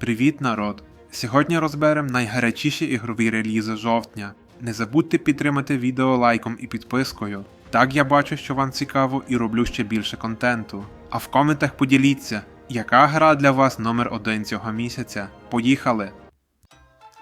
Привіт, народ! Сьогодні розберемо найгарячіші ігрові релізи жовтня. Не забудьте підтримати відео лайком і підпискою. Так я бачу, що вам цікаво і роблю ще більше контенту. А в коментах поділіться, яка гра для вас номер один цього місяця. Поїхали!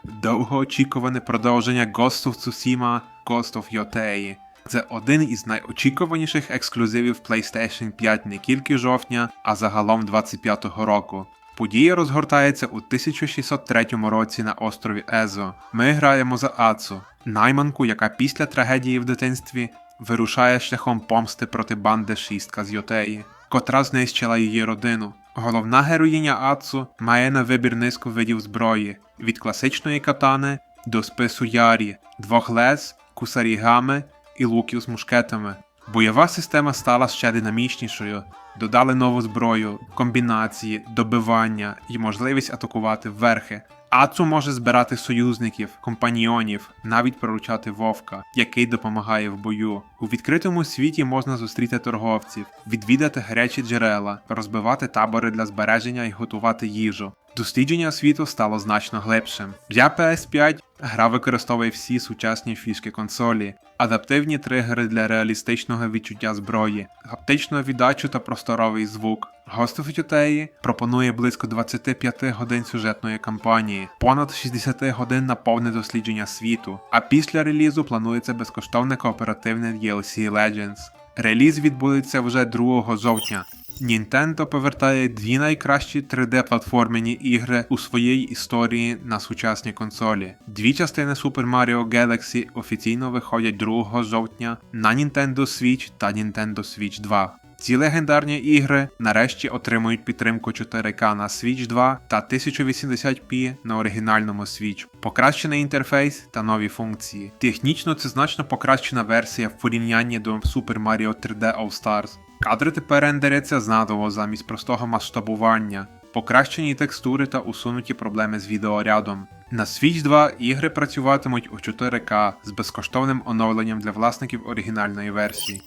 Довгоочікуване продовження Ghost of Tsushima Ghost of Yotei. Це один із найочікуваніших ексклюзивів PlayStation 5 не тільки жовтня, а загалом 25-го року. Подія розгортається у 1603 році на острові Езо. Ми граємо за Ацу, найманку, яка після трагедії в дитинстві вирушає шляхом помсти проти банди шістка з Йотеї, котра знищила її родину. Головна героїня Ацу має на вибір низку видів зброї від класичної катани до спису Ярі, двох лез, кусарігами і луків з мушкетами. Бойова система стала ще динамічнішою, додали нову зброю, комбінації, добивання і можливість атакувати верхи. Ацу може збирати союзників, компаньйонів, навіть проручати вовка, який допомагає в бою. У відкритому світі можна зустріти торговців, відвідати гарячі джерела, розбивати табори для збереження і готувати їжу. Дослідження світу стало значно глибшим. Для PS5 гра використовує всі сучасні фішки консолі, адаптивні тригери для реалістичного відчуття зброї, хаптичну віддачу та просторовий звук. Ghost of Yotei пропонує близько 25 годин сюжетної кампанії, понад 60 годин на повне дослідження світу, а після релізу планується безкоштовне кооперативне DLC Legends. Реліз відбудеться вже 2 жовтня. Nintendo повертає дві найкращі 3D-платформені ігри у своїй історії на сучасній консолі. Дві частини Super Mario Galaxy офіційно виходять 2 жовтня на Nintendo Switch та Nintendo Switch 2. Ці легендарні ігри нарешті отримують підтримку 4К на Switch 2 та 1080p на оригінальному Switch, покращений інтерфейс та нові функції. Технічно це значно покращена версія в порівнянні до Super Mario 3D All Stars. Кадри тепер рендеряться знадово замість простого масштабування, покращені текстури та усунуті проблеми з відеорядом. На Switch 2 ігри працюватимуть у 4К з безкоштовним оновленням для власників оригінальної версії.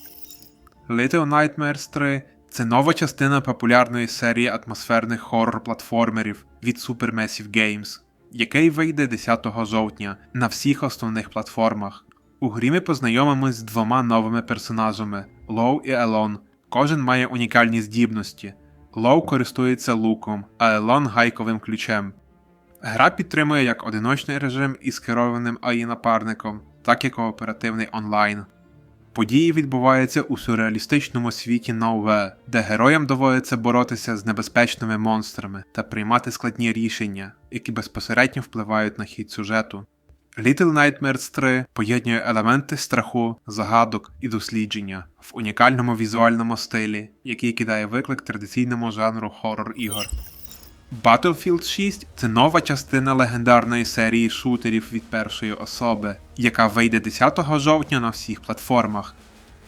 Little Nightmares 3 це нова частина популярної серії атмосферних хоррор-платформерів від Supermassive Games, який вийде 10 жовтня на всіх основних платформах. У грі ми познайомимось з двома новими персонажами Лоу і Елон. Кожен має унікальні здібності. Лоу користується луком, а Елон гайковим ключем. Гра підтримує як одиночний режим із керованим АІ напарником, так і кооперативний онлайн. Події відбуваються у сюрреалістичному світі Науве, де героям доводиться боротися з небезпечними монстрами та приймати складні рішення, які безпосередньо впливають на хід сюжету. Little Nightmares 3 поєднує елементи страху, загадок і дослідження в унікальному візуальному стилі, який кидає виклик традиційному жанру хоррор ігор. Battlefield 6 це нова частина легендарної серії шутерів від першої особи, яка вийде 10 жовтня на всіх платформах.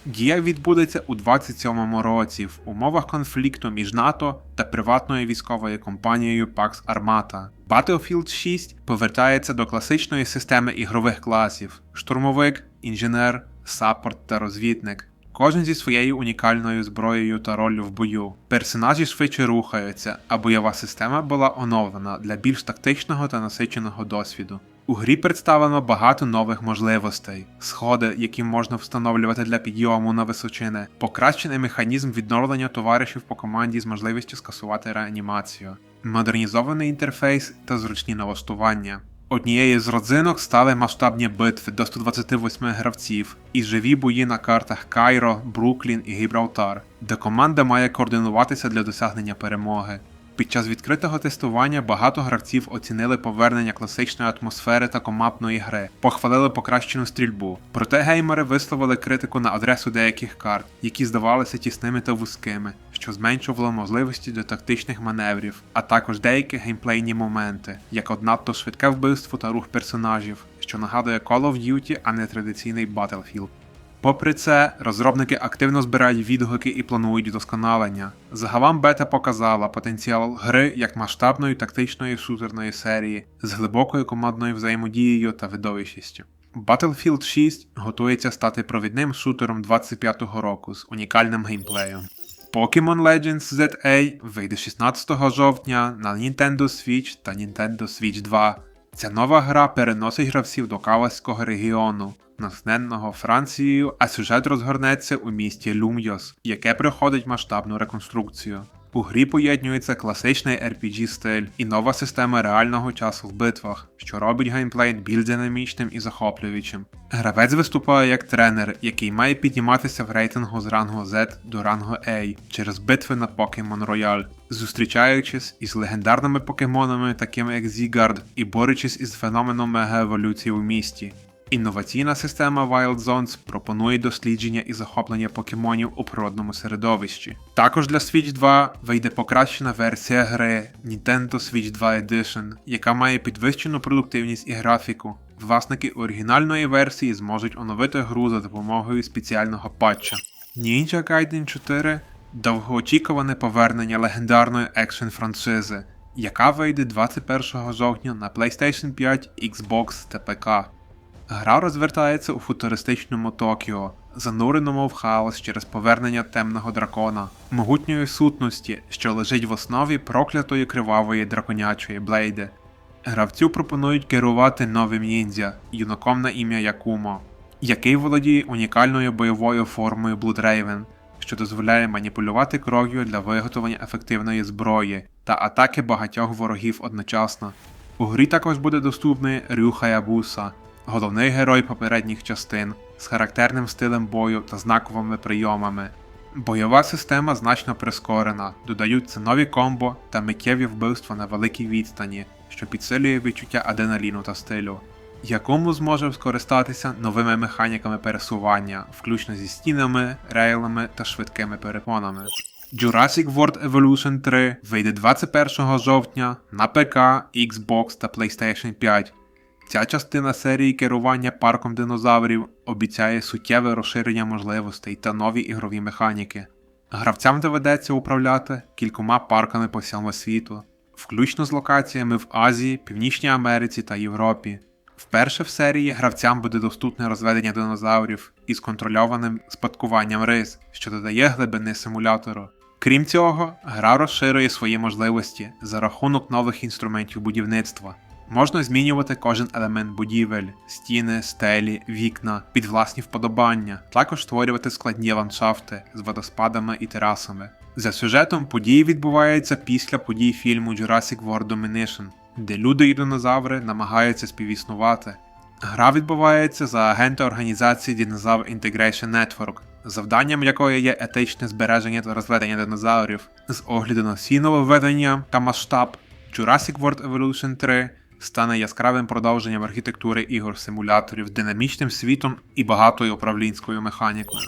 Дія відбудеться у 27-му році в умовах конфлікту між НАТО та приватною військовою компанією Pax Armata. Battlefield 6 повертається до класичної системи ігрових класів: штурмовик, інженер, саппорт та розвідник. Кожен зі своєю унікальною зброєю та роллю в бою. Персонажі швидше рухаються, а бойова система була оновлена для більш тактичного та насиченого досвіду. У грі представлено багато нових можливостей, сходи, які можна встановлювати для підйому на височини, покращений механізм відновлення товаришів по команді з можливістю скасувати реанімацію, модернізований інтерфейс та зручні налаштування. Однією з родзинок стали масштабні битви до 128 гравців і живі бої на картах Кайро, Бруклін і Гібралтар, де команда має координуватися для досягнення перемоги. Під час відкритого тестування багато гравців оцінили повернення класичної атмосфери та комапної гри, похвалили покращену стрільбу. Проте геймери висловили критику на адресу деяких карт, які здавалися тісними та вузькими, що зменшувало можливості до тактичних маневрів, а також деякі геймплейні моменти, як от надто швидке вбивство та рух персонажів, що нагадує Call of Duty, а не традиційний Battlefield. Попри це, розробники активно збирають відгуки і планують вдосконалення. Загалом бета показала потенціал гри як масштабної тактичної шутерної серії з глибокою командною взаємодією та видовищістю. Battlefield 6 готується стати провідним шутером 25-го року з унікальним геймплеєм. Pokemon Legends ZA вийде 16 жовтня на Nintendo Switch та Nintendo Switch 2. Ця нова гра переносить гравців до Каваського регіону, натхненного Францією, а сюжет розгорнеться у місті Люм'йос, яке проходить масштабну реконструкцію. У грі поєднюється класичний RPG стиль і нова система реального часу в битвах, що робить геймплей більш динамічним і захоплюючим. Гравець виступає як тренер, який має підніматися в рейтингу з рангу Z до рангу A через битви на Pokemon Royale, зустрічаючись із легендарними покемонами, такими як Зігард, і борючись із феноменом мегаеволюції у місті. Інноваційна система Wild Zones пропонує дослідження і захоплення покемонів у природному середовищі. Також для Switch 2 вийде покращена версія гри Nintendo Switch 2 Edition, яка має підвищену продуктивність і графіку. Власники оригінальної версії зможуть оновити гру за допомогою спеціального патча. Ninja Gaiden 4 довгоочікуване повернення легендарної екшн франшизи, яка вийде 21 жовтня на PlayStation 5, Xbox та ПК. Гра розвертається у футуристичному Токіо, зануреному в хаос через повернення темного дракона, могутньої сутності, що лежить в основі проклятої кривавої драконячої блейди. Гравцю пропонують керувати новим ніндзя, юнаком на ім'я Якумо, який володіє унікальною бойовою формою Блудрейвен, що дозволяє маніпулювати кров'ю для виготовлення ефективної зброї та атаки багатьох ворогів одночасно. У грі також буде доступний Рю Хаябуса, головний герой попередніх частин з характерним стилем бою та знаковими прийомами. Бойова система значно прискорена, додаються нові комбо та миттєві вбивства на великій відстані, що підсилює відчуття адреналіну та стилю. Якому зможе скористатися новими механіками пересування, включно зі стінами, рейлами та швидкими перепонами. Jurassic World Evolution 3 вийде 21 жовтня на ПК, Xbox та PlayStation 5. Ця частина серії керування парком динозаврів обіцяє суттєве розширення можливостей та нові ігрові механіки. Гравцям доведеться управляти кількома парками по всьому світу, включно з локаціями в Азії, Північній Америці та Європі. Вперше в серії гравцям буде доступне розведення динозаврів із контрольованим спадкуванням рис, що додає глибини симулятору. Крім цього, гра розширює свої можливості за рахунок нових інструментів будівництва. Можна змінювати кожен елемент будівель, стіни, стелі, вікна під власні вподобання, також створювати складні ландшафти з водоспадами і терасами. За сюжетом події відбуваються після подій фільму Jurassic World Domination, де люди і динозаври намагаються співіснувати. Гра відбувається за агента організації Dinosaur Integration Network, завданням якої є етичне збереження та розведення динозаврів з огляду на всі нововведення та масштаб. Jurassic World Evolution 3 стане яскравим продовженням архітектури ігор симуляторів, динамічним світом і багатою управлінською механікою.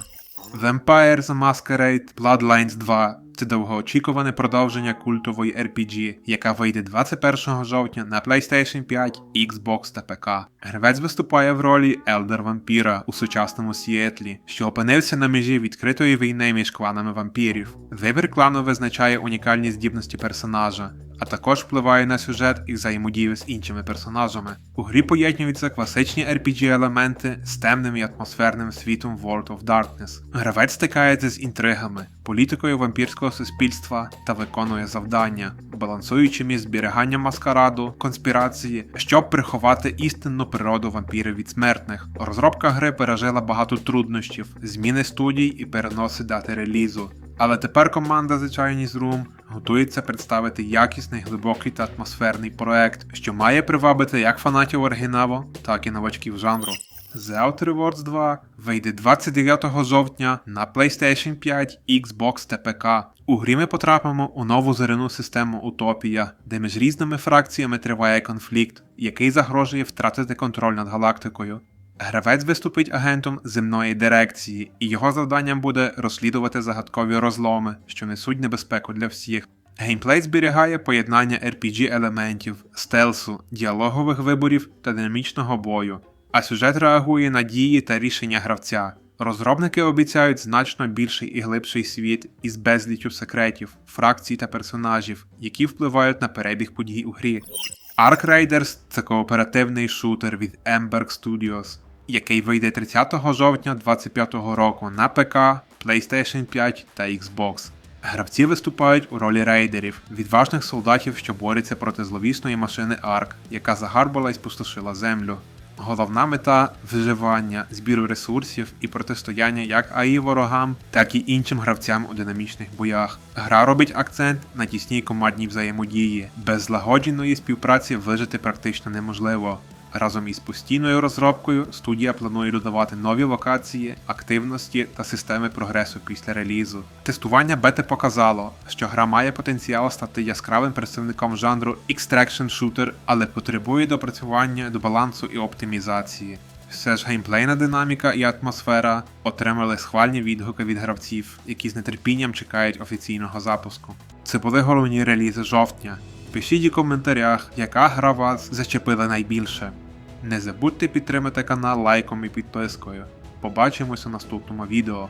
Vampire The Masquerade Bloodlines 2 це довгоочікуване продовження культової RPG, яка вийде 21 жовтня на PlayStation 5, Xbox та ПК. Гравець виступає в ролі Елдер Вампіра у сучасному Сіетлі, що опинився на межі відкритої війни між кланами вампірів. Вибір клану визначає унікальні здібності персонажа, а також впливає на сюжет і взаємодію з іншими персонажами. У грі поєднюються класичні RPG-елементи з темним і атмосферним світом World of Darkness. Гравець стикається з інтригами, політикою вампірського суспільства та виконує завдання, балансуючи між зберіганням маскараду, конспірації, щоб приховати істинну природу вампірів від смертних. Розробка гри пережила багато труднощів, зміни студій і переноси дати релізу. Але тепер команда The Chinese Room готується представити якісний, глибокий та атмосферний проект, що має привабити як фанатів оригіналу, так і новачків жанру. The Outer Rewards 2 вийде 29 жовтня на PlayStation 5, Xbox та ПК. У грі ми потрапимо у нову зоряну систему Утопія, де між різними фракціями триває конфлікт, який загрожує втратити контроль над галактикою. Гравець виступить агентом земної дирекції, і його завданням буде розслідувати загадкові розломи, що несуть небезпеку для всіх. Геймплей зберігає поєднання RPG-елементів, стелсу, діалогових виборів та динамічного бою, а сюжет реагує на дії та рішення гравця. Розробники обіцяють значно більший і глибший світ із безліччю секретів, фракцій та персонажів, які впливають на перебіг подій у грі. Ark Raiders це кооперативний шутер від Emberg Studios, який вийде 30 жовтня 2025 року на ПК, PlayStation 5 та Xbox. Гравці виступають у ролі рейдерів, відважних солдатів, що борються проти зловісної машини Арк, яка загарбала і спустошила землю. Головна мета виживання, збіру ресурсів і протистояння як АІ ворогам, так і іншим гравцям у динамічних боях. Гра робить акцент на тісній командній взаємодії. Без злагодженої співпраці вижити практично неможливо. Разом із постійною розробкою студія планує додавати нові локації, активності та системи прогресу після релізу. Тестування бети показало, що гра має потенціал стати яскравим представником жанру Extraction Shooter, але потребує допрацювання до балансу і оптимізації. Все ж геймплейна динаміка і атмосфера отримали схвальні відгуки від гравців, які з нетерпінням чекають офіційного запуску. Це були головні релізи жовтня. Пишіть у коментарях, яка гра вас зачепила найбільше. Не забудьте підтримати канал лайком і підпискою. Побачимось у наступному відео.